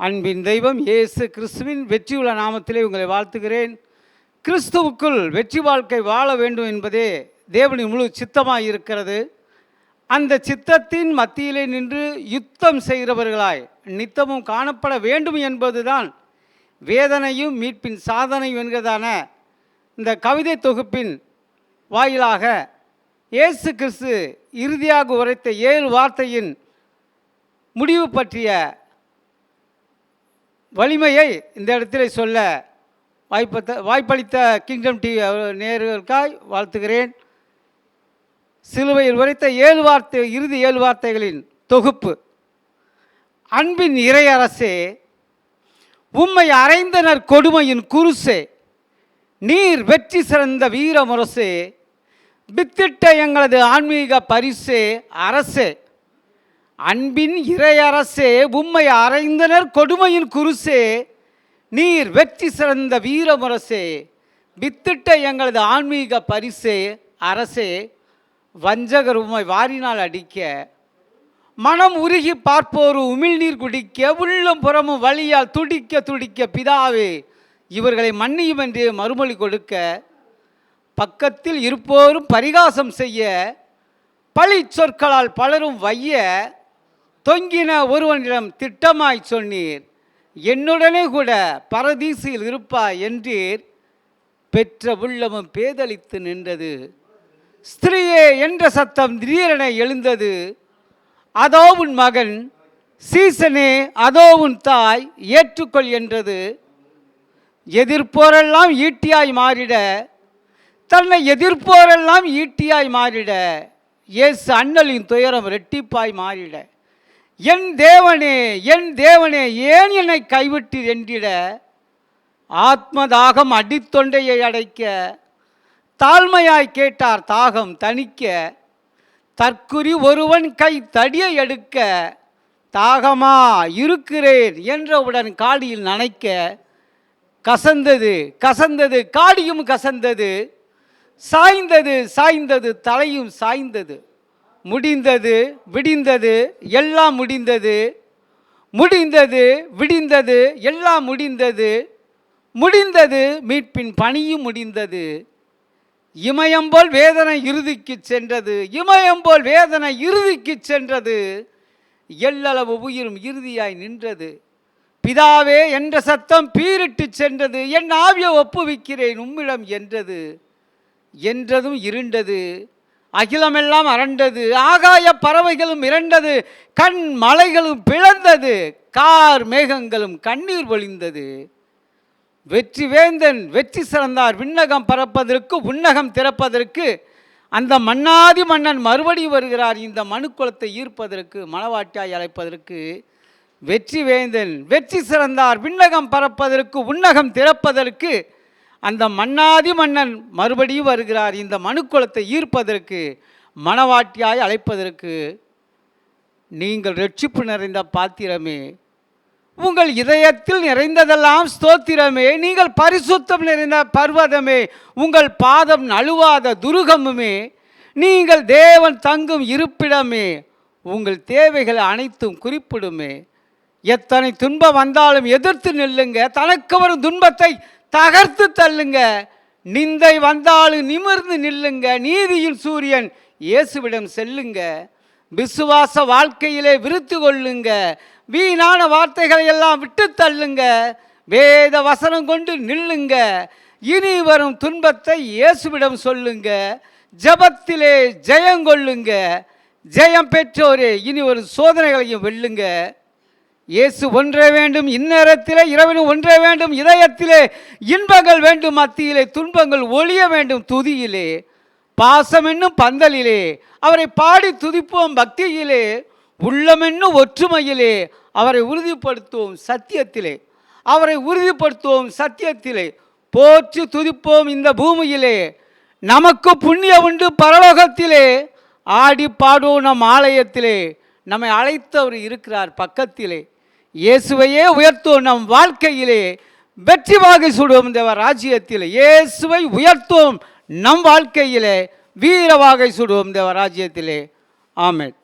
அன்பின் தெய்வம் இயேசு கிறிஸ்துவின் வெற்றியுள்ள நாமத்திலே உங்களை வாழ்த்துகிறேன். கிறிஸ்துவுக்குள் வெற்றி வாழ்க்கை வாழ வேண்டும் என்பதே தேவனின் முழு சித்தமாக இருக்கிறது. அந்த சித்தத்தின் மத்தியிலே நின்று யுத்தம் செய்கிறவர்களாய் நித்தமும் காணப்பட வேண்டும் என்பதுதான் வேதனையும் மீட்பின் சாதனையும் என்கிறதான இந்த கவிதை தொகுப்பின் வாயிலாக இயேசு கிறிஸ்து இறுதியாக உரைத்த ஏழு வார்த்தையின் முடிவு பற்றிய வலிமையை இந்த இடத்திலே சொல்ல வாய்ப்பத்த வாய்ப்பளித்த கிங்டம் டி நேர்களுக்காய் வாழ்த்துகிறேன். சிலுவையில் உரைத்த ஏழு வார்த்தை இறுதி ஏழு வார்த்தைகளின் தொகுப்பு. அன்பின் இறையரசே உம்மை அறைந்தனர் கொடுமையின் குருசே நீர் வெற்றி சிறந்த வீரமுரசே வித்திட்ட எங்களது ஆன்மீக பரிசே அரசே. அன்பின் இறையரசே உம்மை அறைந்தனர் கொடுமையின் குருசே நீர் வெற்றி சிறந்த வீரமுரசே வித்திட்ட எங்களது ஆன்மீக பரிசே அரசே வஞ்சகர் உம்மை வாரினால் அடிக்க மனம் உருகி பார்ப்போரு உமிழ்நீர் குடிக்க உள்ளும் புறமும் வழியால் துடிக்க துடிக்க பிதாவே இவர்களை மன்னியும் என்று மறுமொழி கொடுக்க பக்கத்தில் இருப்போரும் பரிகாசம் செய்ய பழி சொற்களால் பலரும் வைய தொங்கின ஒருவனிடம் திட்டமாய் சொன்னீர் என்னுடனே கூட பரதீசில் இருப்பாய் என்றீர். பெற்ற உள்ளமும் பேதலித்து நின்றது. ஸ்திரீயே என்ற சத்தம் திடீரென எழுந்தது. அதோ உன் மகன் சீசனே அதோ உன் தாய் ஏற்றுக்கொள் என்றது. எதிர்ப்போரெல்லாம் ஈட்டியாய் மாறிட தன்னை எதிர்ப்போரெல்லாம் ஈட்டியாய் மாறிட இயேசு அண்ணலின் துயரம் ரெட்டிப்பாய் மாறிட. என் தேவனே என் தேவனே ஏன் என்னை கைவிட்டு என்றிட ஆத்மதாகம் அடித்தொண்டையை அடைக்க தாழ்மையாய் கேட்டார் தாகம் தணிக்க. தற்குறி ஒருவன் கை தடியை எடுக்க தாகமா இருக்கிறேன் என்றவுடன் காடியில் நனைக்க. கசந்தது கசந்தது காடியும் கசந்தது. சாய்ந்தது சாய்ந்தது தலையும் சாய்ந்தது. முடிந்தது விடிந்தது எல்லாம் முடிந்தது. முடிந்தது விடிந்தது எல்லாம் முடிந்தது. முடிந்தது மீட்பின் பணியும் முடிந்தது. இமயம்போல் வேதனை இறுதிக்கு சென்றது. இமயம்போல் வேதனை இறுதிக்கு சென்றது. எல்லளவு உயிரும் இறுதியாய் நின்றது. பிதாவே என்ற சத்தம் பீரிட்டு சென்றது. என் ஆவிய ஒப்புவிக்கிறேன் உம்மிடம் என்றது. என்றதும் இருண்டது. அகிலமெல்லாம் அரண்டது ஆகாய பறவைகளும் இரண்டது கண் மலைகளும் பிளந்தது கார் மேகங்களும் கண்ணீர் பொழிந்தது வெற்றி வேந்தன் வெற்றி சிறந்தார் விண்ணகம் பறப்பதற்கு உன்னகம் திறப்பதற்கு அந்த மன்னாதி மன்னன் மறுபடி வருகிறார் இந்த மனுக்குலத்தை ஈர்ப்பதற்கு மனவாட்டியாய் அழைப்பதற்கு. வெற்றி வேந்தன் வெற்றி சிறந்தார் விண்ணகம் பறப்பதற்கு உன்னகம் திறப்பதற்கு அந்த மன்னாதி மன்னன் மறுபடியும் வருகிறார். இந்த மனுக்குலத்தை ஈர்ப்பதற்கு மனவாட்டியாய் அழைப்பதற்கு நீங்கள் ரட்சிப்பு நிறைந்த பாத்திரமே உங்கள் இதயத்தில் நிறைந்ததெல்லாம் ஸ்தோத்திரமே நீங்கள் பரிசுத்தம் நிறைந்த பர்வதமே உங்கள் பாதம் நழுவாத துருகமுமே நீங்கள் தேவன் தங்கும் இருப்பிடமே உங்கள் தேவைகள் அனைத்தும் குறிப்பிடுமே. எத்தனை துன்பம் வந்தாலும் எதிர்த்து நில்லுங்க தனக்கு வரும் துன்பத்தை தகர்த்து தள்ளுங்க. நிந்தை வந்தாலும் நிமிர்ந்து நில்லுங்க. நீதியின் சூரியன் இயேசுவிடம் செல்லுங்க. விசுவாச வாழ்க்கையிலே விருத்து கொள்ளுங்க. வீணான வார்த்தைகளை எல்லாம் விட்டு தள்ளுங்க. வேத வசனம் கொண்டு நில்லுங்க. இனி வரும் துன்பத்தை இயேசுவிடம் சொல்லுங்க. ஜபத்திலே ஜெயம் கொள்ளுங்க. ஜெயம் பெற்றோரே இனி ஒரு சோதனைகளையும் வெல்லுங்க. இயேசு ஒன்றே வேண்டும் இந்நேரத்திலே இரவிலும் ஒன்றே வேண்டும் இதயத்திலே இன்பங்கள் வேண்டும் மத்தியிலே துன்பங்கள் ஒளிய வேண்டும் துதியிலே பாசம் என்னும் பந்தலிலே அவரை பாடி துதிப்போம் பக்தியிலே உள்ளமென்னும் ஒற்றுமையிலே அவரை உறுதிப்படுத்துவோம் சத்தியத்திலே அவரை உறுதிப்படுத்துவோம் சத்தியத்திலே போற்றி துதிப்போம் இந்த பூமியிலே நமக்கு புண்ணியம் உண்டு பரலோகத்திலே ஆடி பாடுவோம் நம் ஆலயத்திலே நம்மை அழைத்தவர் இருக்கிறார் பக்கத்திலே. இயேசுவையே உயர்த்துவோம் நம் வாழ்க்கையிலே. வெற்றி வாகை சுடுவோம் தேவ ராஜ்யத்தில். இயேசுவை உயர்த்துவோம் நம் வாழ்க்கையிலே. வீர வாகை சுடுவோம் தேவ ராஜ்யத்திலே. ஆமேன்.